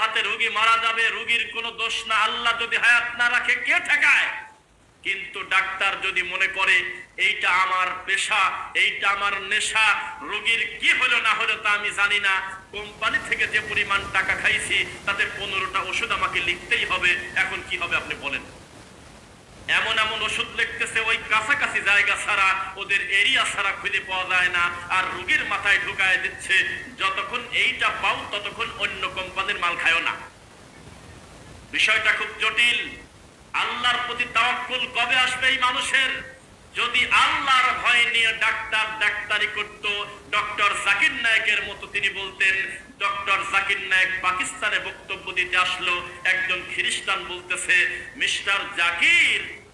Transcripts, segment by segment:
হাতে রুগী মারা যাবে, রুগীর কোনো দোষ না। আল্লাহ যদি হায়াত না রাখে, কে ঠেকায়? কিন্তু ডাক্তার যদি মনে করে, এইটা আমার পেশা, এইটা আমার নেশা, রোগীর কি হলো না হলো তা আমি জানি না। কোম্পানি থেকে যে পরিমাণ টাকা খাইছি, তাতে পনেরোটা ওষুধ আমাকে লিখতেই হবে। এখন কি হবে আপনি বলেন? এমন এমন ওষুধ লিখতেছে, ওই কাছাকাছি জায়গা ছাড়া, ওদের এরিয়া ছাড়া খুঁজে পাওয়া যায় না। আর রুগীর মাথায় ঢুকায় দিচ্ছে, যতক্ষণ এইটা পাও, ততক্ষণ অন্য কোম্পানির মাল খায়ও না। বিষয়টা খুব জটিল। আল্লাহর প্রতি তাওয়াক্কুল কবে আসবে এই মানুষের? যদি আল্লাহর ভয় নিয়ে ডাক্তার ডাক্তারি করত, ডক্টর জাকির নায়কের মতো তিনি বলতেন, ডক্টর জাকির নায়ক পাকিস্তানে বক্তব্য দিতে আসলো, একজন খ্রিস্টান বলতেছে, মিস্টার জাকির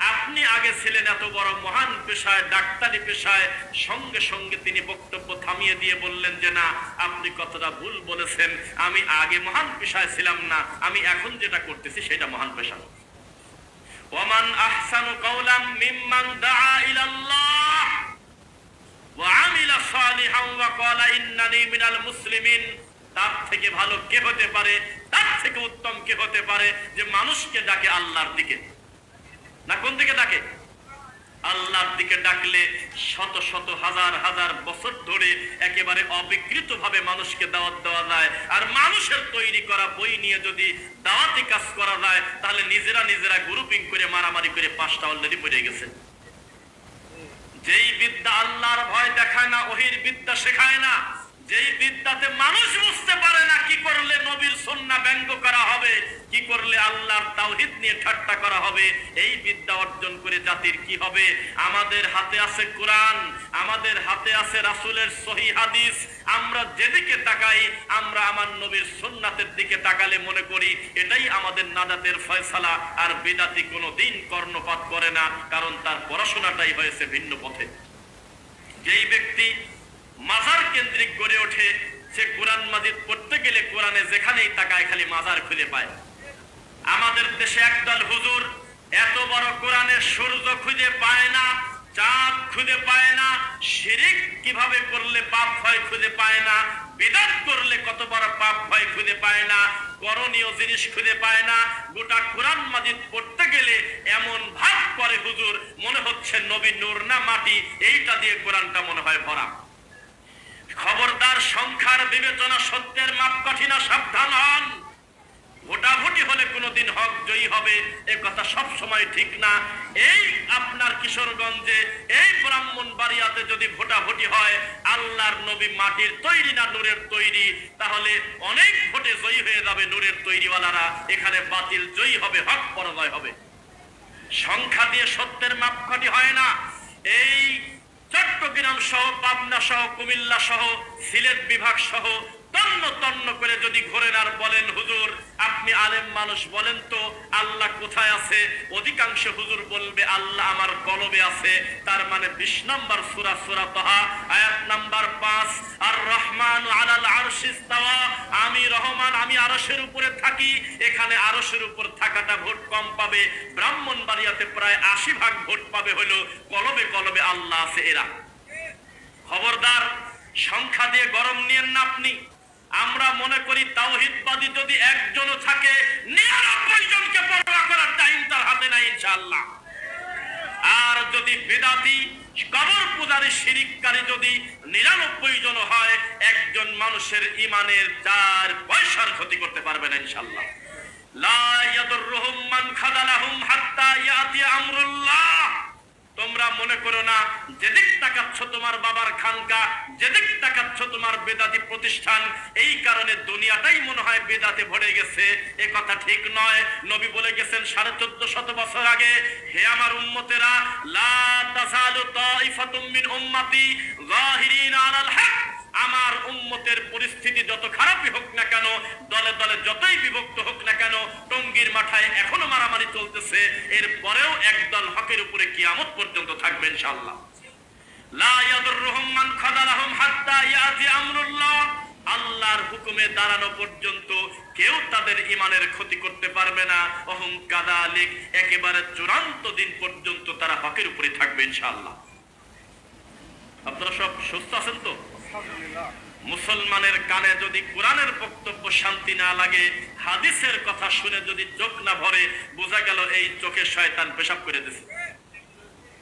আপনি আগে ছিলেন এত বড় মহান পেশায়, ডাক্তারি পেশায়, সঙ্গে সঙ্গে তিনি বক্তব্য থামিয়ে দিয়ে বললেন যে না, আপনি কতটা ভুল বলেছেন, আমি আগে মহান পেশায় ছিলাম না, আমি এখন যেটা করতেছি সেটা মহান পেশা। ওমান আহসানু মিম্মান ইলাল্লাহ ওয়া ক্বালা ইন্নানি মিনাল মুসলিমিন। তার থেকে ভালো কে হতে পারে? তার থেকে উত্তম কে হতে পারে? যে মানুষকে ডাকে আল্লাহর দিকে। না কোন দিকে ডাকে? আল্লাহর দিকে ডাকলে শত শত হাজার হাজার বছর ধরে একেবারে অবিকৃত ভাবে মানুষকে দাওয়াত দেওয়া যায়। আর মানুষের তৈরি করা বই নিয়ে যদি দাওয়াতি কাজ করা যায়, তাহলে নিজেরা নিজেরা গ্রুপিং করে, মারামারি করে পাঁচটা অলরেডি পড়ে গেছে। যেই বিদ্যা আল্লাহর ভয় দেখায় না, ওহির বিদ্যা শেখায় না। যেই বিদ্যাতে মানুষ বুঝতে পারে না কি করলে নবীর সন্না ব্যঙ্গ করা হবে, কি করলে আল্লাহর তাওহিদ নিয়ে ঠাট্টা করা হবে, এই বিদ্যা অর্জন করে জাতির কি হবে? আমাদের হাতে আছে কোরআন, আমাদের হাতে আছে রাসুলের সহি হাদিস, আমরা যেদিকে তাকাই, আমরা আমার নবীর সুন্নাতের দিকে তাকালে মনে করি, এটাই আমাদের নাজাতের ফয়সালা, আর বেদাতি কোনো দিন কর্ণপাত করে না, কারণ তার পড়াশোনাটাই হয়েছে ভিন্ন পথে। যেই ব্যক্তি মাজার কেন্দ্রিক গড়ে ওঠে সে কোরআন মাজিদ পড়তে গেলে কোরআনে যেখানেই তাকায় খালি মাজার খুঁজে পায়। আমাদের দেশে একদল হুজুর এত বড় কোরআনের সূর্য খুঁজে পায় না, চাঁদ খুঁজে পায় না, শিরিক কীভাবে করলে পাপ হয় খুঁজে পায় না, বিদাত করলে কত বড় পাপ হয় খুঁজে পায় না, করণীয় জিনিস খুঁজে পায় না, গোটা কোরআন মাজিদ পড়তে গেলে এমন ভাব করে হুজুর, মনে হচ্ছে নবী নূর না মাটি, এইটা দিয়ে কোরআনটা মনে হয় ভরা। খবরদার সংখ্যার বিবেচনা সত্যের মাপকাঠি না সাবধান হন। ভোটাভুটি হলে কোনোদিন হক জয়ী হবে, এ কথা সব সময় ঠিক না। এই আপনার কিশোরগঞ্জে, এই ব্রাহ্মণ বাড়িয়াতে যদি ভোটাভুটি হয়, আল্লাহর নবী মাটির তৈরি না নূরের তৈরি, তাহলে অনেক ভোটে জয়ী হয়ে যাবে নূরের তৈরিওয়ালারা। এখানে বাতিল জয়ী হবে, হক পরাজয় হবে। সংখ্যা দিয়ে সত্যের মাপকাঠি হয় না। এই চট্টগ্রাম সহ, পাবনা সহ, কুমিল্লা সহ, সিলেট বিভাগ সহ, তন্ন তন্ন করে যদি ঘোরেন আর বলেন, হুজুর, আপনি আলেম মানুষ বলেন তো, আল্লাহ কোথায় আছে? অধিকাংশ হুজুর বলবে, আল্লাহ আমার কলবে আছে। তার মানে বিশ নম্বর সুরা সুরা তহা, আয়াত নাম্বার পাঁচ, আর রহমান আলাল আরশিস্তাওয়া আমি রহমান, আমি আরশের উপরে থাকি। এখানে আরশের উপর থাকাটা ভোট কম পাবে। ব্রাহ্মণবাড়িয়াতে প্রায় আশি ভাগ ভোট পাবে হলো কলবে কলবে আল্লাহ আছে এরা। খবরদার, সংখ্যা দিয়ে গরম নিয়েন না আপনি। আমরা মনে করি তাওহিদবাদী যদি একজনও থাকে করার টাইম তার হাতে নাই ইনশাআল্লাহ। আর যদি বেদাতি কবর পূজার শিরিককারী যদি নিরানব্বই জন হয়, একজন মানুষের ইমানের চার পয়সার ক্ষতি করতে পারবে না ইনশাআল্লাহ। লা ইয়াদুররুহুম মান খাদালাহুম হাত্তা ইয়াতি আমরুল্লাহ। তোমরা মনে করো না, যেদিক তাকাচ্ছ তোমার বাবার খানকা, যেদিক তাকাচ্ছ তোমার বেদাতি প্রতিষ্ঠান, এই কারণে দুনিয়াটাই মনে হয় বেদাতে ভরে গেছে। এ কথা ঠিক নয়। নবী বলে গেছেন, সাড়ে চোদ্দ শত বছর আগে, হে আমার উম্মতেরা, লা তাসালু তাইফাতুম মিন উম্মতি আলাল হক। আমার উম্মতের পরিস্থিতি যত খারাপই হোক না কেন, দলে দলে যতই বিভক্ত হোক না কেন, টঙ্গীর মাথায় এখনও মারামারি চলতেছে। এর পরেও একদল হকের উপরে কিয়ামত পর্যন্ত থাকবে ইনশাআল্লাহ। লা ইয়াদুররুহুম মান খাযালাহুম হাত্তা আল্লাহর হুকুমে দাঁড়ানো পর্যন্ত কেউ তাদের ইমানের ক্ষতি করতে পারবে না। অহম কাদালিক, একেবারে চূড়ান্ত দিন পর্যন্ত তারা হকের উপরে থাকবে ইনশাআল্লাহ। আপনারা সব সুস্থ আছেন তো? মুসলমানের কানে যদি কোরআনের বক্তব্য শান্তি না লাগে, হাদিসের কথা শুনে যদি চোখ না ভরে, বোঝা গেল এই চোখে শয়তান পেশাব করে দিছে।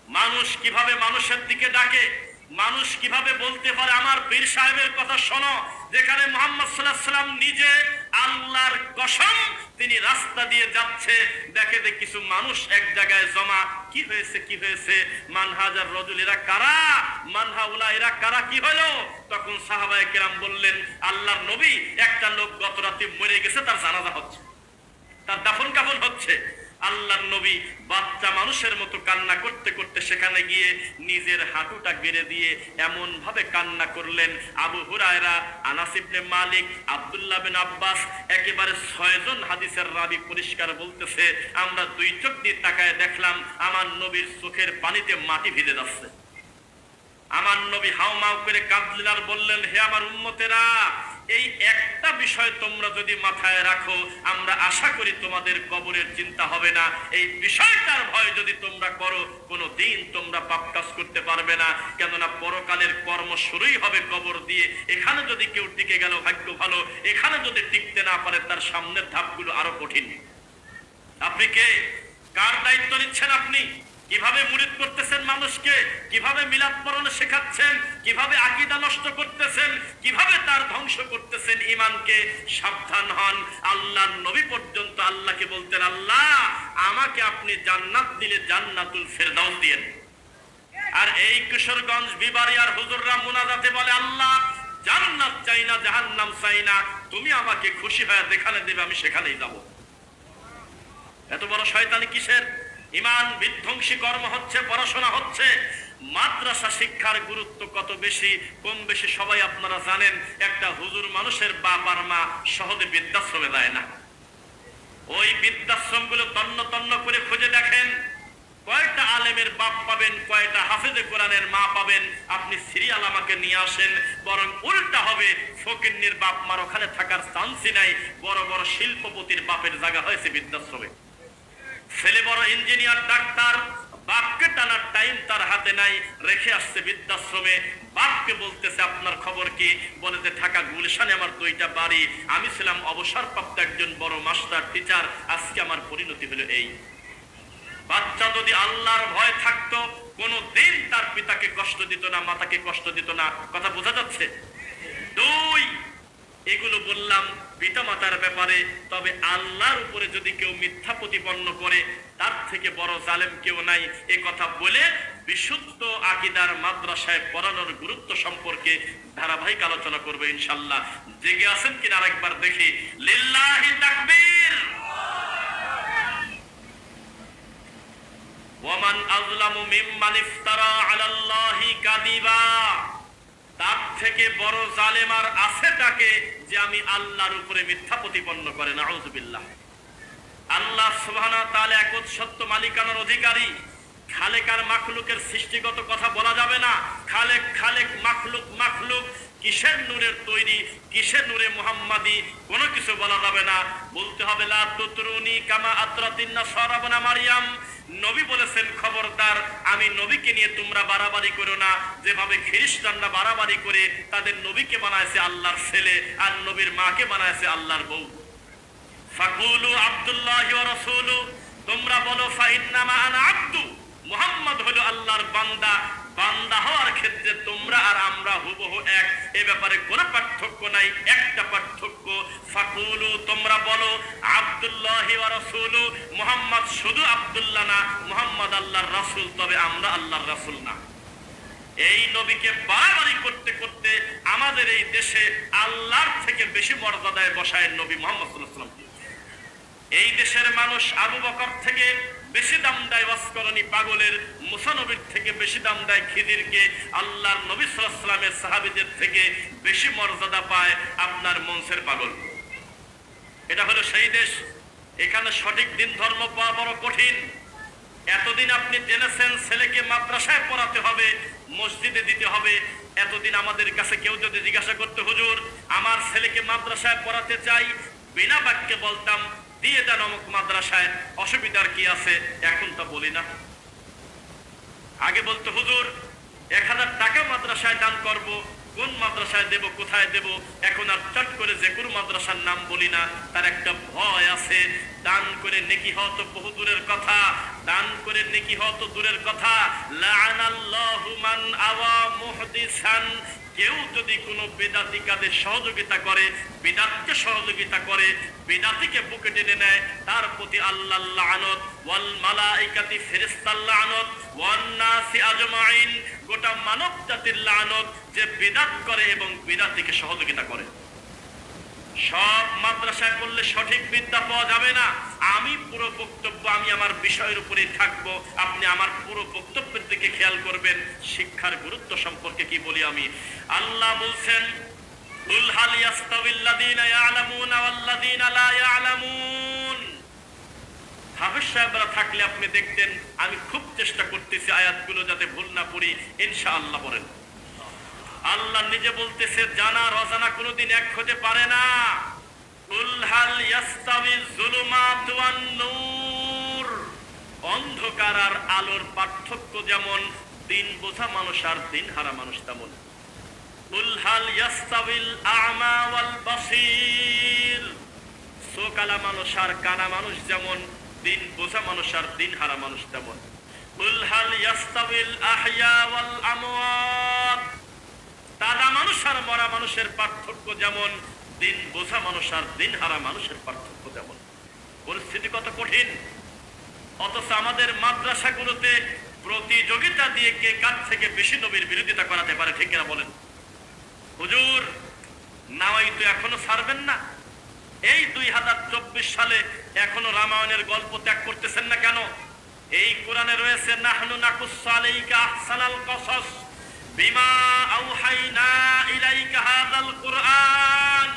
মানুষ কীভাবে মানুষের দিকে ডাকে? মানুষ কীভাবে বলতে পারে, আমার পীর সাহেবের কথা শোনো। যেখানে মোহাম্মদ সাল্লাহ সাল্লাম নিজে আল্লাহর কসম, তিনি রাস্তা দিয়ে যাচ্ছে। দেখে যে কিছু মানুষ এক জায়গায় জমা, কি হয়েছে কি হয়েছে? মানহাজার রজুল, এরা কারা? মানহাউলা এরা কারা? কি হলো? তখন সাহাবায় কেরাম বললেন, আল্লাহর নবী, একটা লোক গত রাতে মরে গেছে, তার জানাজা হচ্ছে। তার দাফন কাফন হচ্ছে। আল্লাহর নবী বাচ্চা মানুষের মতো কান্না করতে করতে সেখানে গিয়ে নিজের হাঁটুটা গেড়ে দিয়ে এমন ভাবে কান্না করলেন। আবু হুরায়রা, আনাস ইবনে মালিক, আব্দুল্লাহ বিন আব্বাস একেবারে ছয়জন হাদিসের রাবি পরিষ্কার বলতেছে, আমরা দুই চোখ দিয়ে তাকায় দেখলাম আমার নবীর চোখের পানিতে মাটি ভিজে যাচ্ছে। আমার নবী হাও হাউমাউ করে আর বললেন, হে আমার উম্মতেরা এই একটা বিষয় তোমরা যদি মাথায় রাখো, আমরা আশা করি তোমাদের কবরের চিন্তা হবে না। এই বিষয়টার ভয় যদি তোমরা করো কোনো দিন তোমরা পাপ কাজ করতে পারবে না। কেননা পরকালের কর্ম শুরুই হবে কবর দিয়ে। এখানে যদি কেউ টিকে গেল, ভাগ্য ভালো। এখানে যদি টিকতে না পারে, তার সামনের ধাপগুলো আরও কঠিন। আপনি কে? কার দায়িত্ব নিচ্ছেন আপনি? কীভাবে মুরিদ করতেছেন মানুষকে, কীভাবে মিলাদ পরণ শেখাচ্ছেন, কীভাবে আকীদা নষ্ট করতেছেন, কীভাবে তার ধ্বংস করতেছেন ইমানকে সাবধান হন। আল্লাহর নবী পর্যন্ত আল্লাহকে বলতেন, আল্লাহ, আমাকে আপনি জান্নাত দিলে জান্নাতুল ফেরদাউস দিয়েন। আর এই কিশোরগঞ্জ বিবারিয়ার হুজুররা মুনাজাতে বলে, আল্লাহ, জান্নাত চাই না, জাহান্নাম চাই না। তুমি আমাকে খুশি হয়ে যেখানে দেবে, আমি সেখানেই যাব। এত বড় শয়তানি কিসের? ইমান বিধ্বংসী কর্ম হচ্ছে, পড়াশোনা হচ্ছে। মাদ্রাসা শিক্ষার গুরুত্ব কত বেশি, কম বেশি সবাই আপনারা জানেন, একটা হুজুর মানুষের বাপ মা সহজে বৃদ্ধাশ্রমে দেয় না। ওই বৃদ্ধাশ্রমগুলো তন্ন তন্ন করে খুঁজে দেখেন। কয়টা আলেমের বাপ পাবেন, কয়টা হাফেজে কোরআনের মা পাবেন, আপনি সিরিয়াল আমাকে নিয়ে আসেন, বরং উল্টা হবে, ফকিন্নির বাপ মার ওখানে থাকার চান্সই নাই, বড় বড় শিল্পপতির বাপের জায়গা হয়েছে বৃদ্ধাশ্রমে। ছেলে বড় ইঞ্জিনিয়ার, ডাক্তার, বাপকে টানার টাইম তার হাতে নাই, রেখে আসছে বৃদ্ধাশ্রমে। বাপকে বলতেছে, আপনার খবর কি? বলে যে, ঢাকা গুলশানে আমার দুইটা বাড়ি। আমি ছিলাম অবসরপ্রাপ্ত একজন বড় মাস্টার টিচার আজকে আমার পরিণতি হলো এই। বাচ্চা যদি আল্লাহর ভয় থাকতো কোনো দিন তার পিতাকে কষ্ট দিত না, মাতাকে কষ্ট দিত না। কথা বোঝা যাচ্ছে? দুই এগুলো বললাম পিতা মাতার ব্যাপারে, তবে আল্লাহর উপরে যদি কেউ মিথ্যা প্রতিপন্ন করে, তার থেকে বড় জালেম কেউ নাই। এ কথা বলে বিশুদ্ধ আকিদার মাদ্রাসায় পড়ানোর গুরুত্ব সম্পর্কে ধারাবাহিক আলোচনা করবে ইনশাল্লাহ। জেগে আছেন কিনা আরেকবার দেখি। লিল্লাহি তাকবীর! ওয়ামান আযলামু মিম্মান ইফতারা আলাল্লাহি কাযিবা। তার থেকে বড় জালেমার আছে তাকে যে আমি আল্লাহর উপরে মিথ্যা প্রতিপন্ন করে না আল্লাহ সুহানা তাহলে একত সত্য মালিকানার অধিকারী। খালেকার মাখলুকের সৃষ্টিগত কথা বলা যাবে না। খালেক খালেক, মাখলুক মাখলুক। কিসের নূরের তৈরি, কিসের নূরে মুহাম্মাদি, কোনো কিছু বলা যাবে না। বলতে হবে, লা তুতরুনি কামা মারিয়াম। নবী বলেছেন, খবরদার, আমি নবীকে নিয়ে তোমরা বাড়াবাড়ি করো না। যেভাবে খ্রিস্টানরা বাড়াবাড়ি করে, তাদের নবীকে বানাইছে আল্লাহর ছেলে আর নবীর মাকে বানাইছে আল্লাহর বউ। ফাকুলু আব্দুল্লাহ রাসূলু, তোমরা বলো ফাইন্নামা আনা আব্দু। মুহাম্মদ হলো আল্লাহর বান্দা। বান্দা হওয়ার ক্ষেত্রে তোমরা আর আমরা হুবহু এক। এ ব্যাপারে কোনো পার্থক্য নাই। একটা পার্থক্য, ফাকুলু, তোমরা বলো, আব্দুল্লাহ রাসূলু। মুহাম্মদ শুধু আব্দুল্লাহ না, মুহাম্মদ আল্লাহর রাসূল, তবে আমরা আল্লাহর রাসূল না। এই নবীকে বাড়াবাড়ি করতে করতে আমাদের এই দেশে আল্লাহর থেকে বেশি মর্যাদায় বসায় নবী মোহাম্মদ ওয়াসাল্লামকে। এই দেশের মানুষ আবু বকর থেকে বেশি দাম দেয় ওয়াসকরণী পাগলের মুসানবীর থেকে, বেশি দাম দেয় খিদিরকে। আল্লাহর নবী সাল্লামের সাহাবিদের থেকে বেশি মর্যাদা পায় আপনার মনসের পাগল। এটা হলো সেই দেশ। এখানে সঠিক দিন ধর্ম পাওয়া বড় কঠিন। এতদিন আপনি জেনেছেন ছেলেকে মাদ্রাসায় পড়াতে হবে, মসজিদে দিতে হবে। এতদিন আমাদের কাছে কেউ যদি জিজ্ঞাসা করতে, হুজুর, আমার ছেলেকে মাদ্রাসায় পড়াতে চাই? বিনা বাক্যে বলতাম দিয়ে দেন অমুক মাদ্রাসায়। অসুবিধার কি আছে? এখন তা বলি না। আগে বলতো, হুজুর, এক হাজার টাকা মাদ্রাসায় দান করব কোন মাদ্রাসায় দেব, কোথায় দেব, এখন আর চট করে যে কোনো মাদ্রাসার নাম বলি না। তার একটা ভয় আছে, দান করে নেকি হওয়া তো বহু দূরের কথা, দান করে নেকি হওয়া তো দূরের কথা। মান আওয়া কেউ যদি কোনো বেদাতি কাজে সহযোগিতা করে, বেদাতকে সহযোগিতা করে, বেদাতিকে বুকে টেনে নেয়, তার প্রতি আল্লাহ লানত, ওয়াল মালাইকাতি ফেরেশতার লানত, ওয়ান নাসি আজমাইন। গোটা মানব জাতির লানত যে বেদাত করে এবং বেদাতিকে সহযোগিতা করে। সব মাদ্রাসায় পড়লে সঠিক বিদ্যা পাওয়া যাবে না। আমি পুরো বক্তব্য, আমি আমার বিষয়ের উপরেই থাকব। আপনি আমার পুরো বক্তব্যের দিকে খেয়াল করবেন। শিক্ষার গুরুত্ব সম্পর্কে কি বলি আমি? আল্লাহ বলছেন থাকলে আপনি দেখতেন, আমি খুব চেষ্টা করতেছি আয়াতগুলো যাতে ভুল না পড়ি। ইনশাআল্লাহ বলেন আল্লাহ নিজে বলতেছে, জানা রজানা কোনোদিন এক হতে পারে না। অন্ধকার আর আলোর পার্থক্য যেমন, দিন বোঝা মানুষ আর দিন হারা মানুষ তেমন। কুল হাল ইয়াস্তাবিল সোকালা মানুষ আর কানা মানুষ যেমন, দিন বোঝা মানুষ আর দিন হারা মানুষ তেমন। কুল হাল ইয়াস্তাবিল আহইয়া ওয়াল আমওয়াত। তাজা মানুষ আর মরা মানুষের পার্থক্য যেমন, দিন বোঝা মানুষ আর দিন হারা মানুষের পার্থক্য যেমন পরিস্থিতি কত কঠিন। অথচ আমাদের মাদ্রাসাগুলোতে প্রতিযোগিতা দিয়ে কে কার থেকে বেশি নবীর বিরোধিতা করাতে পারে, ঠিক কিনা বলেন? হুজুর নাওয়াই তো এখনও ছাড়বেন না। এই দুই হাজার চব্বিশ সালে এখনও রামায়ণের গল্প ত্যাগ করতেছেন না কেন? এই কোরআনে রয়েছে, নাহনু নাকুসসু আলাইকা আহসানাল কসস। বিমা আউহাইনা ইলাইকা হাযাল কুরআন।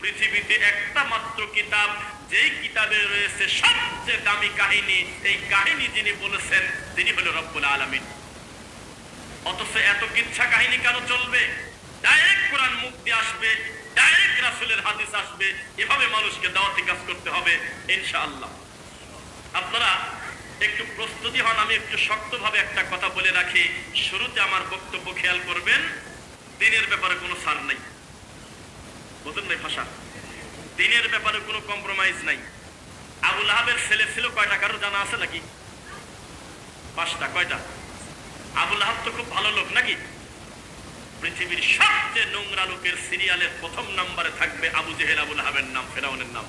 পৃথিবীতে একটা মাত্র কিতাব, যেই কিতাবে রয়েছে সবচেয়ে দামি কাহিনী, এই কাহিনী যিনি বলেছেন, তিনি হলো রব্বুল আলামিন। অথচ এত কিচ্ছা কাহিনী কেন চলবে? ডাইরেক্ট কোরআন মুক্তি আসবে, ডাইরেক্ট রাসূলের হাদিস আসবে, এভাবে মানুষকে দাওয়াতি কাজ করতে হবে, ইনশাআল্লাহ। আপনারা একটু প্রস্তুতি হন, আমি একটু শক্তভাবে একটা কথা বলে রাখি। শুরুতে আমার বক্তব্য খেয়াল করবেন, দিনের ব্যাপারে কোনো ছাড় নাই। বোঝেন নাই ভাষা দিনের ব্যাপারে কোনো কম্প্রোমাইজ নাই। আবুল আহাবের ছেলে ছিল কয়টা? কারও জানা আছে নাকি? পাঁচটা, কয়টা? আবুল আহাব তো খুব ভালো লোক নাকি? পৃথিবীর সবচেয়ে নোংরা লোকের সিরিয়ালের প্রথম নাম্বারে থাকবে আবু জেহেল আবুল আহাবের নাম, ফেরাউনের নাম।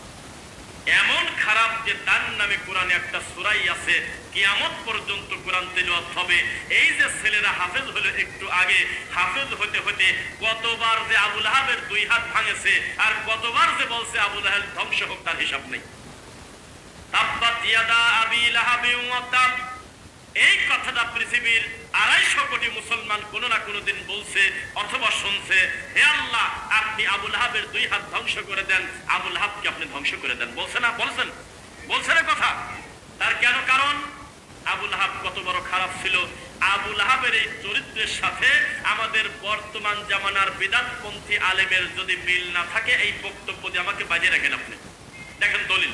এমন খারাপ যে তার নামে কোরআনে একটা সুরাই আছে, কিয়ামত পর্যন্ত কোরআন তেলাওয়াত হবে। এই যে ছেলেরা হাফেজ হলো একটু আগে, হাফেজ হতে হতে কতবার যে আবুল আহাবের দুই হাত ভাঙেছে, আর কতবার যে বলছে আবুল আহাব ধ্বংস হোক, তার হিসাব নেই। এই কথাটা পৃথিবীর আড়াইশো কোটি মুসলমান কোনো না কোনো দিন বলছে অথবা শুনছে, হে আল্লাহ, আপনি আবুল হাবের দুই হাত ধ্বংস করে দেন, আবুল হাবকে আপনি ধ্বংস করে দেন। বলছে না, বলছেন। বলছে না কথা। তার কেন কারণ? আবুল হাব কত বড় খারাপ ছিল। আবুল হাবের এই চরিত্রের সাথে আমাদের বর্তমান জামানার বিদাতপন্থী আলেমের যদি মিল না থাকে, এই বক্তব্য দিয়ে আমাকে বাজিয়ে রাখেন আপনি। দেখেন দলিল।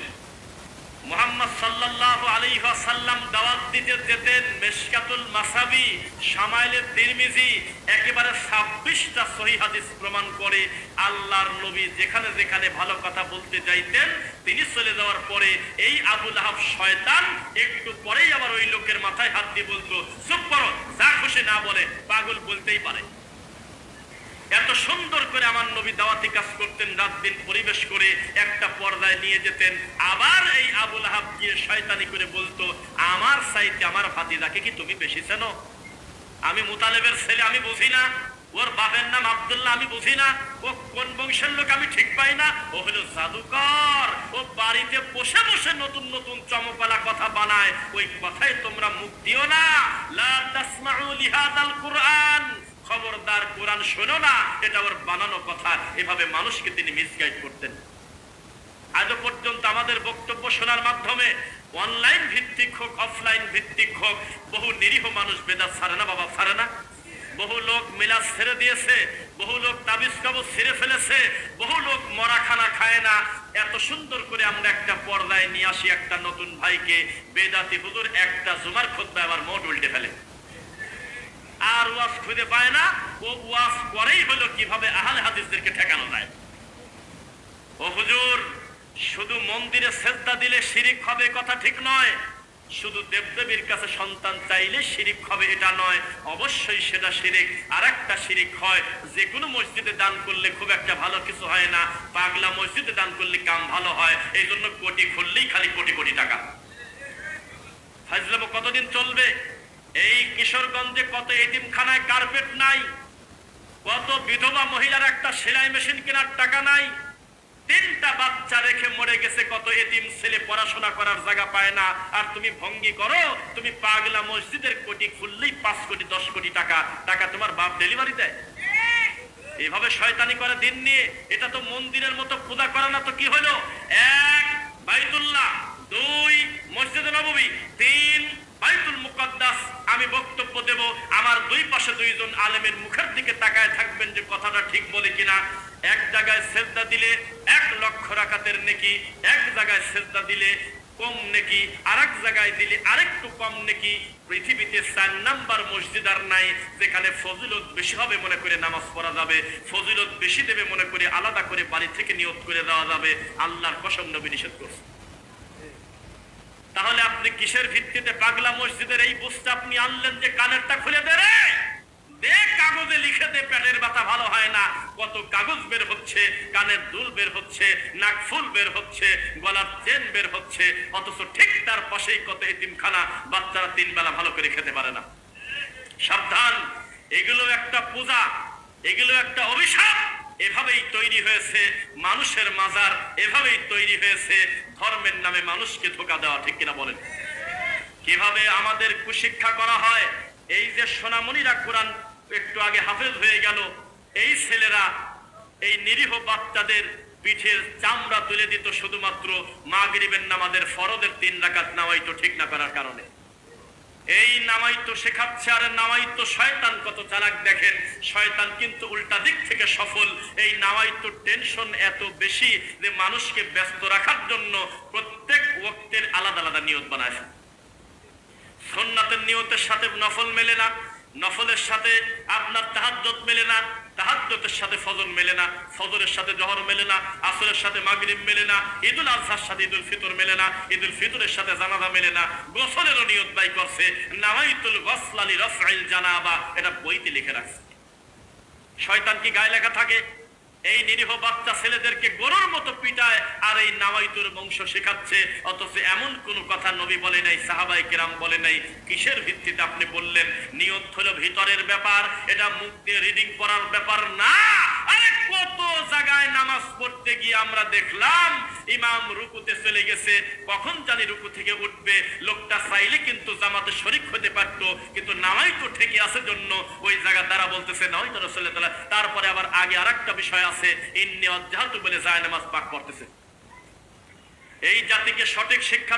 মোহাম্মদ সাল্লাল্লাহু আলাইহি ওয়াসাল্লাম দাওয়াত দিতে যেতেন মেশকাতুল মাসাবি শামাইলের তিরমিজি, একেবারে 26টা সহিহ হাদিস প্রমাণ করে আল্লাহর নবী যেখানে যেখানে ভালো কথা বলতে যাইতেন, তিনি চলে যাওয়ার পরে এই আবুল আহাব শয়তান একটু পরেই আবার ওই লোকের মাথায় হাত দিয়ে বলতো, চুপ করো, যা খুশি না বলে, পাগল বলতেই পারে। এত সুন্দর করে আমার নবী দাওয়াতি কাজ করতেন, রাত দিন পরিবেশ করে একটা পর্দায় নিয়ে যেতেন। আবার এই আবুল আহাব গিয়ে শয়তানি করে বলতো, আমার সাইতে আমার ভাতিজাকে কি তুমি বেশি চেনো? আমি মুতালেবের ছেলে, আমি বুঝি না। ওর বাপের নাম আব্দুল্লাহ, আমি বুঝি না। ও কোন বংশের লোক আমি ঠিক পাই না। ও হলো জাদুকর। ও বাড়িতে বসে বসে নতুন নতুন চমকালা কথা বানায়। ওই কথায় তোমরা মুখ দিও না। লা তাসমাউ লিহাদাল কুরআন। খবরদার কোরআন শোনো না, এটা ওর বানানো কথা। এভাবে মানুষকে তিনি মিসগাইড করতেন। আজও পর্যন্ত আমাদের বক্তব্য শোনার মাধ্যমে অনলাইন ভিত্তিক হোক অফলাইন ভিত্তিক হোক, বহু নিরীহ মানুষ বেদাত ছাড়ে না, বাবা ছাড়ে না। বহু লোক মিলাদ ছেড়ে দিয়েছে, বহু লোক তাবিজ কবজ ছেড়ে ফেলেছে, বহু লোক মরা খানা খায় না। এত সুন্দর করে আমরা একটা পর্দায় নিয়ে আসি একটা নতুন ভাইকে, বেদাতি হুজুর একটা জুমার খোদ্া আবার মোট উল্টে ফেলে। ওয়াজ খুঁজে পায় না। ও ওয়াজ করেই হলো কীভাবে আহলে হাদিসদেরকে ঠেকানো যায়। ও হুজুর, শুধু মন্দিরে সেজদা দিলে শিরিক হবে কথা ঠিক নয়। শুধু দেবদেবীর কাছে সন্তান চাইলে শিরিক হবে এটা নয়। অবশ্যই সেটা শিরিক আর একটা শিরিক হয়। যে কোনো মসজিদে দান করলে খুব একটা ভালো কিছু হয় না। পাগলা মসজিদে দান করলে কাম ভালো হয়। এই জন্য কোটি খুললেই খালি কোটি কোটি টাকা। ফাজলামো কতদিন চলবে? এই কিশোরগঞ্জে কত এতিমখানায় কার্পেট নাই, কত বিধবা মহিলার একটা সেলাই মেশিন কেনার টাকা নাই, তিনটা বাচ্চা রেখে মরে গেছে, কত এতিম ছেলে পড়াশোনা করার জায়গা পায় না। আর তুমি ভঙ্গি করো, তুমি পাগলা মসজিদের কোটি খুললেই পাঁচ কোটি, দশ কোটি টাকা টাকা তোমার বাপ ডেলিভারি দেয়। এভাবে শয়তানি করে দিন নিয়ে, এটা তো মন্দিরের মতো পূজা করে না তো কি হলো? এক, বাইতুল্লাহ, দুই, মসজিদ নববী তিন বাইতুল মুকদ্দাস, আমি বক্তব্য দেব, আমার দুই পাশে দুইজন আলেমের মুখের দিকে তাকায় থাকবেন যে কথাটা ঠিক বলে কিনা। এক জায়গায় সেজদা দিলে এক লক্ষ রাকাতের নেকি, এক জায়গায় সেজদা দিলে কম নেকি, আরেক জায়গায় দিলে আরেকটু কম নেকি। পৃথিবীতে চার নাম্বার মসজিদ আর নাই, যেখানে ফজিলত বেশি হবে মনে করে নামাজ পড়া যাবে, ফজিলত বেশি দেবে মনে করে আলাদা করে বাড়ি থেকে নিয়োগ করে দেওয়া যাবে। আল্লাহর কসম নবী নিষেধ করছে। তাহলে আপনি কিসের ভিত্তিতে পাগলা মসজিদের এই বুঝতে আপনি আনলেন যে কানেরটা খুলে দে রে? দে কাগজে লিখে দে, পেটের ব্যথা ভালো হয় না। কত কাগজ বের হচ্ছে, কানের দুল বের হচ্ছে, নাক ফুল বের হচ্ছে, গলার চেন বের হচ্ছে, অথচ ঠিক তার পাশেই কত এতিমখানা, বাচ্চারা তিন বেলা ভালো করে খেতে পারে না। সাবধান, এগুলো একটা পূজা, এগুলো একটা অভিশাপ। এভাবেই তৈরি হয়েছে, মানুষের মাজার এভাবেই তৈরি হয়েছে, ধর্মের নামে মানুষকে ধোকা দেওয়া, ঠিক কিনা বলেন? কীভাবে আমাদের কুশিক্ষা করা হয়? এই যে সোনামণিরা কোরআন একটু আগে হাফেজ হয়ে গেল, এই ছেলেরা এই নিরীহ বাচ্চাদের পিঠের চামড়া তুলে দিত শুধুমাত্র মা মাগরিবের নামাদের ফরদের তিন রাকাত তো ঠিক না করার কারণে। এই নামাইতো শেখাচ্ছে আর নামাইতো শয়তান কত চালাক দেখেন। শয়তান কিন্তু উল্টা দিক থেকে সফল। এই নামাইতো টেনশন এত বেশি যে মানুষকে ব্যস্ত রাখার জন্য প্রত্যেক ওক্তের আলাদা আলাদা নিয়ত বানায়। সন্ন্যাতের নিয়তের সাথে নফল মেলে না, নফলের সাথে আপনার তাহাজ্জত মেলে না তাহাজ্জতের সাথে ফজর মেলে না, ফজরের সাথে জহর মেলে না, আসরের সাথে মাগরিব মেলে না, ঈদুল আজহার সাথে ঈদুল ফিতর মেলে না, ঈদুল ফিতরের সাথে জানাজা মেলে না, গোসলেরও নিয়ত ব্যয় করছে। নামাইতুল গসলালি রফাইল জানাবা, এটা বইতে লিখে রাখছে। শয়তান কি গায়ে লেখা থাকে? এই নিরীহ বাচ্চা ছেলেদেরকে গরুর মতো পিটায় আর এই নামাইতুর বংশ শেখাচ্ছে। অথচ এমন কোনো কথা নবী বলে নাই, সাহাবাই কেরাম বলে নাই। কিসের ভিত্তিতে আপনি বললেন? নিয়ত হলো ভিতরের ব্যাপার, এটা মুখ দিয়ে রিডিং করার ব্যাপার না। আরে কত জায়গায় নামাজ পড়তে গিয়ে আমরা দেখলাম চাইলে কিন্তু জামাতে শরিক হতে পারত, কিন্তু নামাই তো ঠিকই আছে জন্য। ওই জায়গা দ্বারা বলতেছে নয় তারপরে আবার আগে আরেকটা বিষয় আছে, ইন্নি অজ্জাহাতু বলে যায় নামাজ পাক করতেছে এই জাতিকে সঠিক শিক্ষা